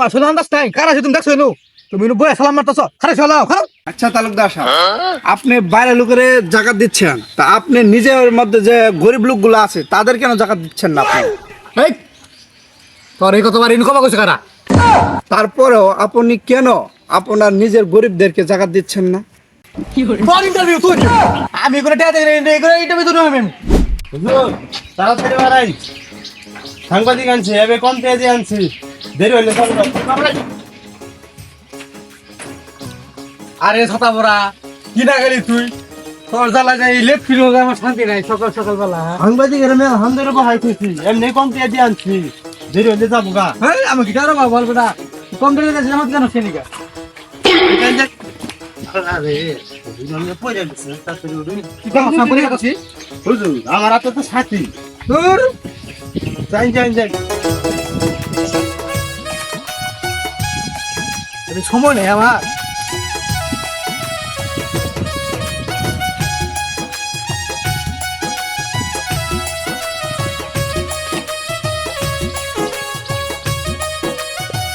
তোমার শোনা আন্দাজ নাই কার আছে তুমি দেখছ নো তুমি নো বয়ে সালাম মারতেছ খারে খারাপ আচ্ছা তালুকদার সাহেব আপনি বাইরে লোকের জাকাত দিচ্ছেন তা আপনি নিজের মধ্যে যে গরিব লোকগুলো আছে তাদের কেন জাকাত দিচ্ছেন না আপনি? এই তোর এই কতবার ইনকম কইছে কারা? তারপরেও আপনি কেন আপনার নিজের গরিবদেরকে জাকাত দিচ্ছেন না? বল ইন্টারভিউ তুই আমি করে টাকা করে ইন্টারভিউ তুই আমি হুজুর তাড়াতাড়ি বাড়াই। সাংবাদিক আনছি এবে কম পেঁয়াজি আনছি। দেরি হইলে আরে ছাতা বড়া কি না গেলি তুই? তোর জ্বালা যাই লেফট ফিল আমার শান্তি নাই সকাল সকাল বেলা। সাংবাদিকের মেয়ে হামদের বাহাই খুশি এমনি কম পেঁয়াজি আনছি। দেরি হইলে যাব গা। হ্যাঁ আমি কি কারও বল বেটা কম দিলে যাচ্ছি আমার কেন আছিস হুজুর আমার হাতে তো সাথী তোর যাই যাই যাই। এটা সময় নেই আমার।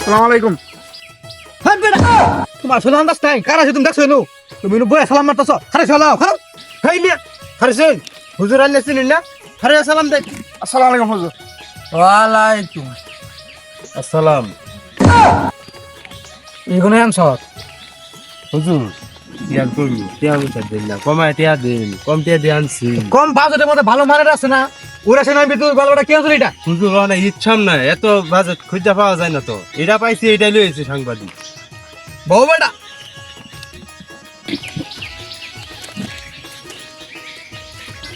সালাম আলাইকুম হ্যাঁ বেটা তোমার শোনা আন্দাজ নাই কার আছে তুমি দেখছ নো তুমি নো বয়ে সালাম মারতেছ খারে চলাও খারাপ হারছেন হুজুর আল্লাহ চিনেন না? হারে সালাম দেখ আসসালামু আলাইকুম হুজুর। ওয়ালাইকুম। আসসালাম। এগুলো হুজুর টিয়া করবি টিয়া বুঝা দিন না কমায় টিয়া দিন কম টিয়া দিয়ে আনছি। কম বাজেটের মধ্যে ভালো মানের আছে না? ওরা সে নাই তুই গল্পটা কি আছে এটা? হুজুর অনেক ইচ্ছাম না এত বাজেট খুঁজে পাওয়া যায় না তো। এটা পাইছি লইছি সাংবাদিক। বউ বেটা।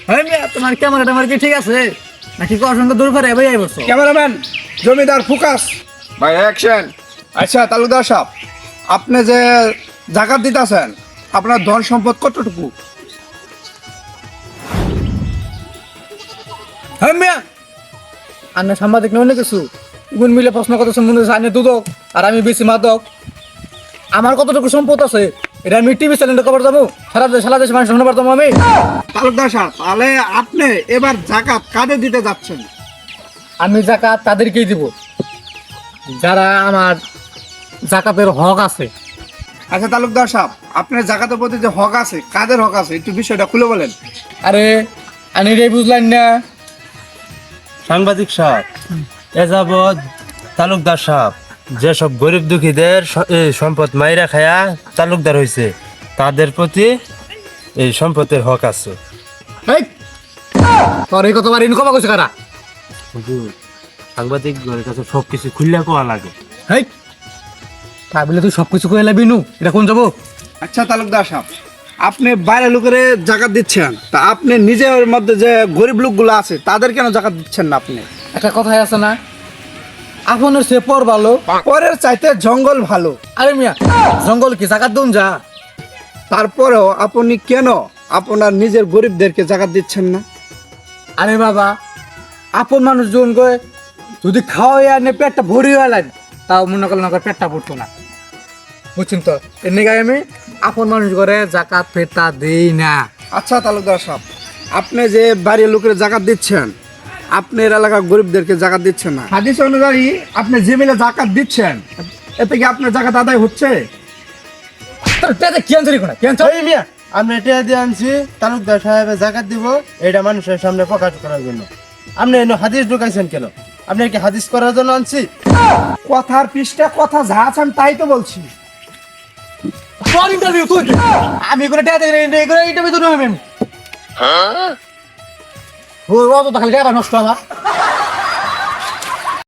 হ্যাঁ মিয়া তোমার ক্যামেরা ট্যামেরা কি ঠিক আছে? নাকি সঙ্গে দূর করে এবার ক্যামেরাম্যান জমিদার ফোকাস। ভাই অ্যাকশন আচ্ছা তালুকদার সাহেব আপনি যে জাকাত দিতেছেন আপনার ধন সম্পদ কতটুকু? হ্যাঁ মিয়া। সাংবাদিক নয় কিছু গুণ মিলে প্রশ্ন হচ্ছে আনে দুদক আর আমি বেশি মাদক। আমার কতটুকু সম্পদ আছে এটা আমি টিভি চ্যানেলে খবর যাব সারা দেশ সারা দেশ মানুষ শুনতে পারতাম আমি। তালুকদার সাহেব তাহলে আপনি এবার জাকাত কাদের দিতে যাচ্ছেন? আমি জাকাত তাদেরকেই দিব। যারা আমার জাকাতের হক আছে। আচ্ছা তালুকদার সাহেব আপনার জাকাতের প্রতি যে হক আছে কাদের হক আছে? একটু বিষয়টা খুলে বলেন। আরে আমি রে বুঝলেন না? সাংবাদিক সাহেব এ যাবৎ তালুকদার সাহেব যেসব গরিব দুঃখীদের এই সম্পদ মাইরা খায়া তালুকদার হয়েছে তাদের প্রতি এই সম্পদের হক আছে। এই তোর এই কতবার ইনকম করছে কারা? হুজুর সাংবাদিক কাছে সব কিছু খুললে কোয়া লাগে? এই তা বলে তুই সব কিছু করে লাবি নু। এটা কোন যাব আচ্ছা তালুকদার সাহেব আপনি বাইরে লোকের জাকাত দিচ্ছেন তা আপনি নিজের মধ্যে যে গরিব লোকগুলো আছে তাদের কেন জাকাত দিচ্ছেন না আপনি? একটা কথাই আছে না আপনার সে পর ভালো পরের চাইতে জঙ্গল ভালো। আরে মিয়া জঙ্গল কি জাকাত দন যা? তারপরেও আপনি কেন আপনার নিজের গরিবদেরকে জাকাত দিচ্ছেন না? আরে বাবা আপন মানুষ জন গয়ে যদি খাওয়াই আনে পেটটা ভরি হলেন তাও মনে আমার পেটটা পড়তো না। বুঝছেন তো? এমনি গায়ে আমি আপন মানুষ করে জাকাত ফেরতা দেই না। আচ্ছা তালুকদার সাহেব আপনি যে বাড়ির লোকের জাকাত দিচ্ছেন আপনার এলাকার গরিবদেরকে জাকাত দিচ্ছেন না। হাদিস অনুযায়ী আপনি যে মিলে জাকাত দিচ্ছেন এতে কি আপনার জাকাত আদায় হচ্ছে? কোনা? কি এই মিয়া আমরা এটা দিয়ে আনছি তালুকদার সাহেবের জাকাত দিব এটা মানুষের সামনে প্রকাশ করার জন্য। আপনি এনে হাদিস ঢুকাইছেন কেন? আপনি কি হাদিস করার জন্য আনছি? কথার পৃষ্ঠা কথা যা আছেন তাই তো বলছি। তোর ইন্টারভিউ তুই আমি কোনো টাকা দেই রে করে ইন্টারভিউ তুই আমি ও ও তো খালি টাকা নষ্ট আমার